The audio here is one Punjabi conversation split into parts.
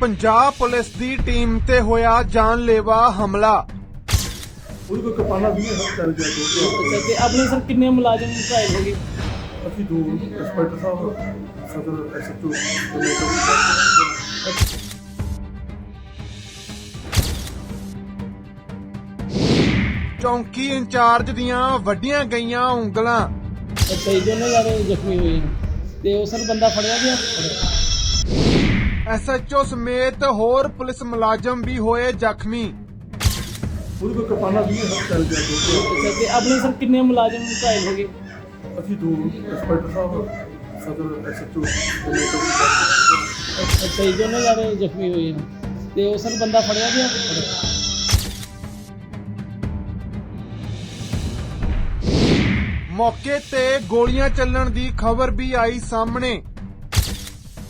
ਪੰਜਾਬ ਪੁਲਿਸ ਦੀ ਟੀਮ ਤੇ ਹੋਇਆ ਜਾਨਲੇਵਾ ਹਮਲਾ। ਉਹਦੇ ਕੋਲ ਕਿਰਪਾਨਾਂ ਵੀ ਹੈ ਚੱਲ ਗਿਆ ਜੋ ਅੱਛਾ ਤੇ ਆਪਣੇ ਸਰ ਕਿੰਨੇ ਮੁਲਾਜ਼ਮ ਘਾਇਲ ਹੋ ਗਏ? ਅਸੀਂ ਦੋ ਇੰਸਪੈਕਟਰ ਸਾਹਿਬ ਸਦਰ ਐਸਐਚਓ ਚੌਂਕੀ ਇੰਚਾਰਜ ਦੀਆਂ ਵੱਡੀਆਂ ਗਈਆਂ ਉਂਗਲਾਂ। ਅੱਛਾ ਜੀ ਦੋਨੋਂ ਜ਼ਖਮੀ ਹੋਏ ਨੇ। ਤੇ ਉਹ ਸਰ ਬੰਦਾ ਫੜਿਆ ਗਿਆ? ਐਸਐਚਓ ਸਮੇਤ ਹੋਰ ਪੁਲਿਸ ਮੁਲਾਜ਼ਮ ਵੀ ਹੋਏ ਜ਼ਖਮੀ। ਵੀ ਚੱਲ ਗਿਆ ਜੋ ਅੱਛਾ ਤੇ ਆਪਣੇ ਸਰ ਕਿੰਨੇ ਮੁਲਾਜ਼ਮ ਘਾਇਲ ਹੋ ਗਏ? ਅਸੀਂ ਦੋ ਇੰਸਪੈਕਟਰ ਸਾਹਿਬ ਸਦਰ ਐਸਐਚਓ ਅੱਛਾ ਜੀ ਦੋਨੋਂ ਜਾਣੇ ਜ਼ਖਮੀ ਹੋਏ ਨੇ। ਤੇ ਉਹ ਸਰ ਬੰਦਾ ਫੜਿਆ ਗਿਆ? ਮੌਕੇ ਤੇ ਗੋਲੀਆਂ ਚੱਲਣ ਦੀ ਖਬਰ ਵੀ ਆਈ ਸਾਹਮਣੇ।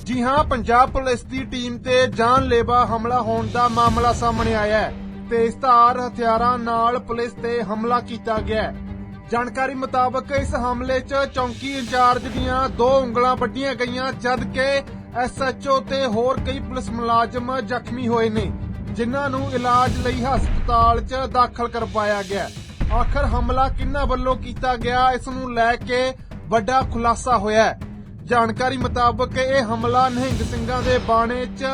ਜੀ ਹਾਂ, ਪੰਜਾਬ ਪੁਲਿਸ ਦੀ ਟੀਮ ਤੇ ਜਾਨਲੇਵਾ ਹਮਲਾ ਹੋਣ ਦਾ ਮਾਮਲਾ ਸਾਹਮਣੇ ਆਇਆ ਹੈ ਤੇਜ਼ਧਾਰ ਹਥਿਆਰਾਂ ਨਾਲ ਪੁਲਿਸ ਤੇ ਹਮਲਾ ਕੀਤਾ ਗਿਆ ਹੈ ਜਾਣਕਾਰੀ ਮੁਤਾਬਕ ਇਸ ਹਮਲੇ 'ਚ ਚੌਂਕੀ ਇੰਚਾਰਜ ਦੀਆਂ ਦੋ ਉਂਗਲਾਂ ਵੱਡੀਆਂ ਗਈਆਂ, ਜਦ ਕਿ ਐਸਐਚਓ ਤੇ ਹੋਰ ਕਈ ਪੁਲਿਸ ਮੁਲਾਜ਼ਮ ਜ਼ਖਮੀ ਹੋਏ ਨੇ, ਜਿਨ੍ਹਾਂ ਨੂੰ ਇਲਾਜ ਲਈ ਹਸਪਤਾਲ 'ਚ ਦਾਖਲ ਕਰਵਾਇਆ ਗਿਆ ਹੈ। ਆਖਰ ਹਮਲਾ ਕਿਹਨਾਂ ਵੱਲੋਂ ਕੀਤਾ ਗਿਆ, ਇਸ ਨੂੰ ਲੈ ਕੇ ਵੱਡਾ ਖੁਲਾਸਾ ਹੋਇਆ ਹੈ ਜਾਣਕਾਰੀ ਮੁਤਾਬਕ ਇਹ ਹਮਲਾ ਨਿਹੰਗ ਸਿੰਘਾਂ ਦੇ ਬਾਣੇ 'ਚ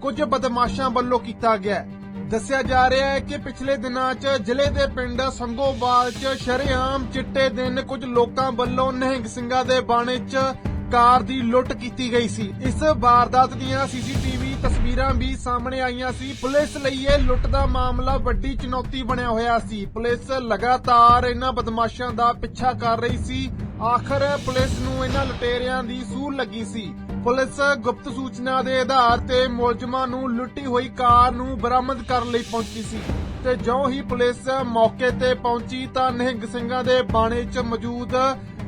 ਕੁਝ ਬਦਮਾਸ਼ਾਂ ਵੱਲੋਂ ਕੀਤਾ ਗਿਆ ਹੈ। ਦੱਸਿਆ ਜਾ ਰਿਹਾ ਹੈ ਕਿ ਪਿਛਲੇ ਦਿਨਾਂ 'ਚ ਜ਼ਿਲ੍ਹੇ ਦੇ ਪਿੰਡ ਸੰਗੋਵਾਲ 'ਚ ਸ਼ਰੇਆਮ ਚਿੱਟੇ ਦਿਨ ਕੁਝ ਲੋਕਾਂ ਵੱਲੋਂ ਨਿਹੰਗ ਸਿੰਘਾਂ ਦੇ ਬਾਣੇ 'ਚ ਕਾਰ ਦੀ ਲੁੱਟ ਕੀਤੀ ਗਈ ਸੀ। ਇਸ ਵਾਰਦਾਤ ਦੀਆਂ ਸੀਸੀਟੀਵੀ ਤਸਵੀਰਾਂ ਵੀ ਸਾਹਮਣੇ ਆਈਆਂ ਸੀ। ਪੁਲਿਸ ਲਈ ਇਹ ਲੁੱਟ ਦਾ ਮਾਮਲਾ ਵੱਡੀ ਚੁਣੌਤੀ ਬਣਿਆ ਹੋਇਆ ਸੀ। ਪੁਲਿਸ ਲਗਾਤਾਰ ਇਹਨਾਂ ਬਦਮਾਸ਼ਾਂ ਦਾ ਪਿੱਛਾ ਕਰ ਰਹੀ ਸੀ। ਆਖਰ ਪੁਲਿਸ ਨੂੰ ਇਹਨਾਂ ਲੁਟੇਰਿਆਂ ਦੀ ਸੂਹ ਲੱਗੀ ਸੀ। ਪੁਲਿਸ ਗੁਪਤ ਸੂਚਨਾ ਦੇ ਆਧਾਰ ਤੇ ਮੁਲਜ਼ਮਾਂ ਨੂੰ ਲੁੱਟੀ ਹੋਈ ਕਾਰ ਨੂੰ ਬਰਾਮਦ ਕਰਨ ਲਈ ਪਹੁੰਚੀ ਸੀ ਤੇ ਜਿਉਂ ਹੀ ਪੁਲਿਸ ਮੌਕੇ ਤੇ ਪਹੁੰਚੀ ਤਾਂ ਨਿਹੰਗ ਸਿੰਘਾਂ ਦੇ ਬਾਣੇ 'ਚ ਮੌਜੂਦ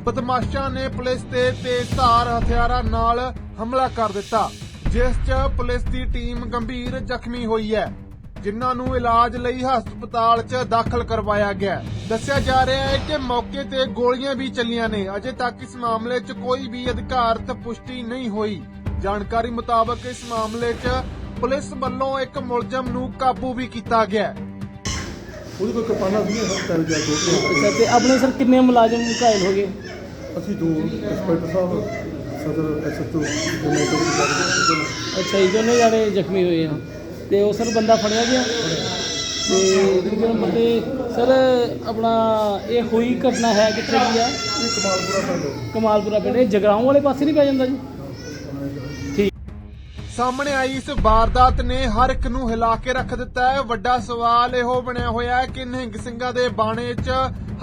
ਬਦਮਾਸ਼ਾਂ ਨੇ ਪੁਲਿਸ ਤੇ ਧਾਰ ਹਥਿਆਰਾਂ ਨਾਲ ਹਮਲਾ ਕਰ ਦਿੱਤਾ, ਜਿਸ 'ਚ ਪੁਲਿਸ ਦੀ ਟੀਮ ਗੰਭੀਰ ਜ਼ਖਮੀ ਹੋਈ ਹੈ। ਜਿਨ੍ਹਾਂ ਨੂੰ ਇਲਾਜ ਲਈ ਹਸਪਤਾਲ 'ਚ ਦਾਖਲ ਕਰਵਾਇਆ ਗਿਆ। ਦੱਸਿਆ ਜਾ ਰਿਹਾ ਹੈ ਕਿ ਮੌਕੇ ਤੇ ਗੋਲੀਆਂ ਵੀ ਚੱਲੀਆਂ ਨੇ। ਅਜੇ ਤੱਕ ਇਸ ਮਾਮਲੇ 'ਚ ਕੋਈ ਵੀ ਅਧਿਕਾਰਤ ਪੁਸ਼ਟੀ ਨਹੀਂ ਹੋਈ। ਜਾਣਕਾਰੀ ਮੁਤਾਬਕ ਇਸ ਮਾਮਲੇ 'ਚ ਪੁਲਿਸ ਵੱਲੋਂ ਇੱਕ ਮੁਲਜ਼ਮ ਨੂੰ ਕਾਬੂ ਵੀ ਕੀਤਾ ਗਿਆ ਉਹਦੇ ਕੋਲ ਕਿਰਪਾਨਾਂ ਵੀ ਹੈ ਚੱਲ ਗਿਆ ਜੋ ਅੱਛਾ ਤੇ ਆਪਣੇ ਸਰ ਕਿੰਨੇ ਮੁਲਾਜ਼ਮ ਘਾਇਲ ਹੋ ਗਏ? ਅਸੀਂ ਦੋ ਇੰਸਪੈਕਟਰ ਸਾਹਿਬ ਸਦਰ ਐਸਐਚਓ ਅੱਛਾ ਜੀ ਦੋਨੋਂ ਜਾਣੇ ਜ਼ਖਮੀ ਹੋਏ ਨੇ ਤੇ ਉਹ ਸਰ ਬੰਦਾ ਫੜਿਆ ਗਿਆ। ਤੇ ਦੂਜੇ ਨੰਬਰ ਤੇ ਸਰ ਆਪਣਾ ਇਹ ਹੋਈ ਘਟਨਾ ਹੈ ਕਿੱਥੇ ਦੀ ਆ? ਇਹ ਕਮਾਲਪੁਰਾ ਪਿੰਡ। ਕਮਾਲਪੁਰਾ ਪਿੰਡ ਇਹ ਜਗਰਾਉਂ ਵਾਲੇ ਪਾਸੇ ਨਹੀਂ ਪੈ ਜਾਂਦਾ ਜੀ? ਸਾਹਮਣੇ ਆਈ ਇਸ ਵਾਰਦਾਤ ਨੇ ਹਰ ਇੱਕ ਨੂੰ ਹਿਲਾ ਕੇ ਰੱਖ ਦਿੱਤਾ ਹੈ। ਵੱਡਾ ਸਵਾਲ ਇਹੋ ਬਣਿਆ ਹੋਇਆ ਹੈ ਕਿ ਨਿਹੰਗ ਸਿੰਘਾਂ ਦੇ ਬਾਣੇ 'ਚ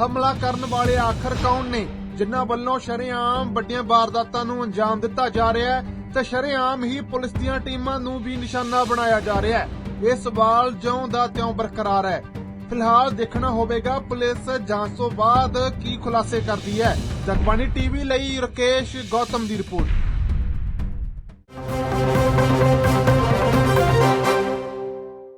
ਹਮਲਾ ਕਰਨ ਵਾਲੇ ਆਖਰ ਕੌਣ ਨੇ? ਜਿਨ੍ਹਾਂ ਵੱਲੋਂ ਸ਼ਰੇਆਮ ਵੱਡੀਆਂ ਵਾਰਦਾਤਾਂ ਨੂੰ ਅੰਜਾਮ ਦਿੱਤਾ ਜਾ ਰਿਹਾ ਹੈ। ਤੇ ਸ਼ਰੇਆਮ ਹੀ ਪੁਲਿਸ ਦੀਆਂ ਟੀਮਾਂ ਨੂੰ ਵੀ ਨਿਸ਼ਾਨਾ ਬਣਾਇਆ ਜਾ ਰਿਹਾ ਹੈ। ਇਹ ਸਵਾਲ ਜਿਉਂ ਦਾ ਤਿਉਂ ਬਰਕਰਾਰ ਹੈ। ਫਿਲਹਾਲ ਦੇਖਣਾ ਹੋਵੇਗਾ ਪੁਲਿਸ ਜਾਂਚ ਤੋਂ ਬਾਅਦ ਕੀ ਖੁਲਾਸੇ ਕਰਦੀ ਹੈ। ਜਗਬਾਣੀ ਟੀਵੀ ਲਈ ਰਕੇਸ਼ ਗੌਤਮ ਦੀ ਰਿਪੋਰਟ।